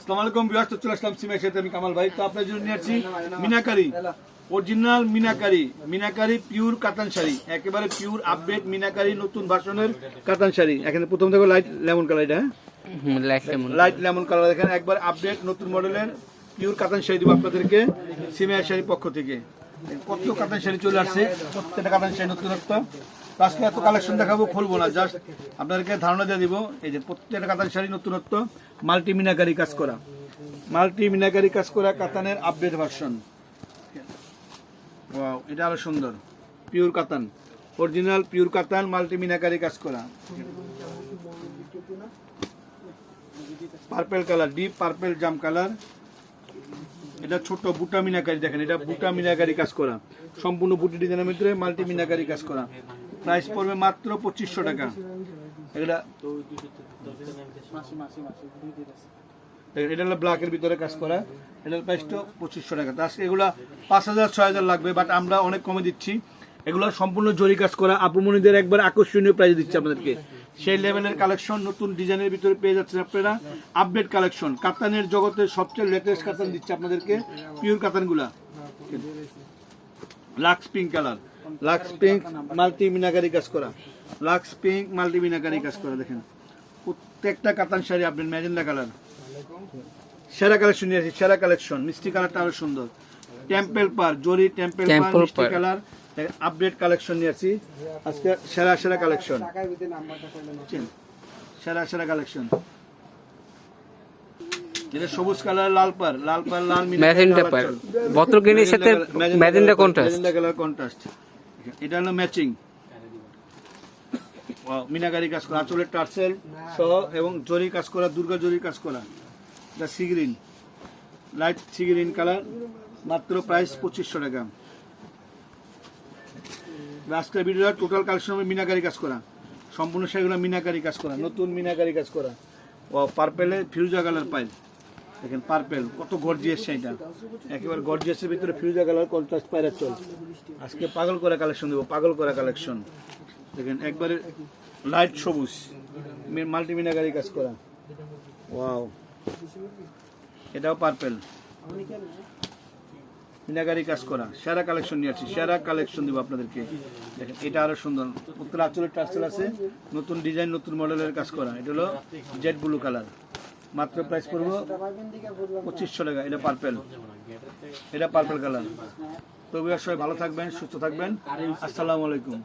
আসসালামু আলাইকুম তো চলে আসলাম সিমের সাথে আমি কামাল ভাই। তো আপনার জন্য নিয়ে আসছি মিনাকারি অরিজিনাল মিনাকারি মিনাকারি পিওর কাতান শাড়ি একেবারে পিওর আপডেট মিনাকারি নতুন ভাষণের কাতান শাড়ি। এখানে প্রথম দেখো লাইট লেমন কালার এটা হ্যাঁ? লাইট লেমন কালার দেখেন একবার আপডেট নতুন মডেলের পিওর কাতান শাড়ি দিব আপনাদেরকে সিমের শাড়ির পক্ষ থেকে। কত কাতান শাড়ি চলে আসছে? প্রত্যেকটা কাতান শাড়ি নতুনত্ব আজকে এত কালেকশন দেখাবো, খুলবো জাস্ট আপনাদেরকে ধারণা দিয়ে দিব, এই যে প্রত্যেকটা কাতান শাড়ি নতুনত্ব, মাল্টি কাজ করা। মাল্টি কাজ করা কাতানের আপডেট ভার্সন ওয়াও এটা আরও সুন্দর। পিওর কাতান। অরিজিনাল পিওর কাতান, মাল্টি কাজ করা। পার্পেল কালার ডিপ পার্পেল জাম কালার এটা ছোট বুটা মিনাকারি, দেখেন, এটা বুটা মিনাকারি কাজ করা। সম্পূর্ণ বুটি ডিজাইনের ভিতরে মাল্টি মিনাকারি কাজ করা। প্রাইস পড়বে মাত্র পঁচিশশো টাকা। এটা এটা হলো ব্ল্যাকের ভিতরে কাজ করা। এটার প্রাইসটা পঁচিশশো টাকা। তো এগুলা পাঁচ হাজার, ছয় হাজার লাগবে বাট আমরা অনেক কমে দিচ্ছি। এগুলো সম্পূর্ণ জরি কাজ করা। আপুমনিদের একবার আকর্ষণীয় প্রাইস দিচ্ছি আপনাদেরকে। সেই লেভেলের কালেকশন নতুন ডিজাইনের ভিতরে পেয়ে যাচ্ছেন আপনারা। আপডেট কালেকশন কাতানের জগতের সবচেয়ে লেটেস্ট কাতান দিচ্ছে আপনাদেরকে pure কাতানগুলা। Lux pink colour lux pink multi meenakari কাজ করা। লাক্স পিঙ্ক মাল্টি মিনাকারি কাজ করা দেখেন। প্রত্যেকটা কাতান শাড়ি আপনি ম্যাজেন্ডা কালার সেরা কালেকশন নিয়ে আসি সেরা কালেকশন মিষ্টি কালারটা আরও সুন্দর। টেম্পল পার জরি টেম্পল পার মিষ্টি কালার আপডেট কালেকশন নিয়ে আসি। আজকে সেরা সেরা কালেকশন। সেরা সেরা কালেকশন। যেটা সবুজ কালার লাল পার লাল পার লাল ম্যাজেন্টা পার বত্র গ্রিনের সাথে ম্যাজেন্টা কন্ট্রাস্ট কালার কন্ট্রাস্ট এটা হলো ম্যাচিং মিনাকারি কাজ করা আঁচলের টার্সেল সহ এবং জরি কাজ করা দুর্গা জরি কাজ করা। এটা লাইট সি গ্রিন কালার মাত্র প্রাইস পঁচিশশো টাকা। আজকের ভিডিওটা টোটাল কালেকশন হবে মিনাকারি কাজ করা। সম্পূর্ণ সেগুলো মিনাকারি কাজ করা, নতুন মিনাকারি কাজ করা। ও পার্পেলে ফিরুজা কালার পাইল দেখেন পার্পেল কত গর্জিয়াস সেইটা একেবারে গর্জিয়াসের ভিতরে ফিরুজা কালার কন্ট্রাস্ট পায়রা চল। আজকে পাগল করা কালেকশন দেবো, পাগল করা কালেকশন দেখেন একবারে লাইট সবুজ মাল্টি মিনাকারি কাজ করা। ওয়াও এটাও পার্পেল মিনাকারি কাজ করা, সেরা কালেকশন নিয়ে আসছি। সেরা কালেকশন দিব আপনাদেরকে। দেখেন, এটা আরও সুন্দর। উত্তর আঁচলের টার্সেল আছে। নতুন ডিজাইন নতুন মডেলের কাজ করা। এটা হলো জেড ব্লু কালার মাত্র প্রাইস পড়ব পঁচিশশো টাকা। এটা পার্পেল এটা পার্পেল কালার তো সবাই ভালো থাকবেন, সুস্থ থাকবেন। আসসালামু আলাইকুম।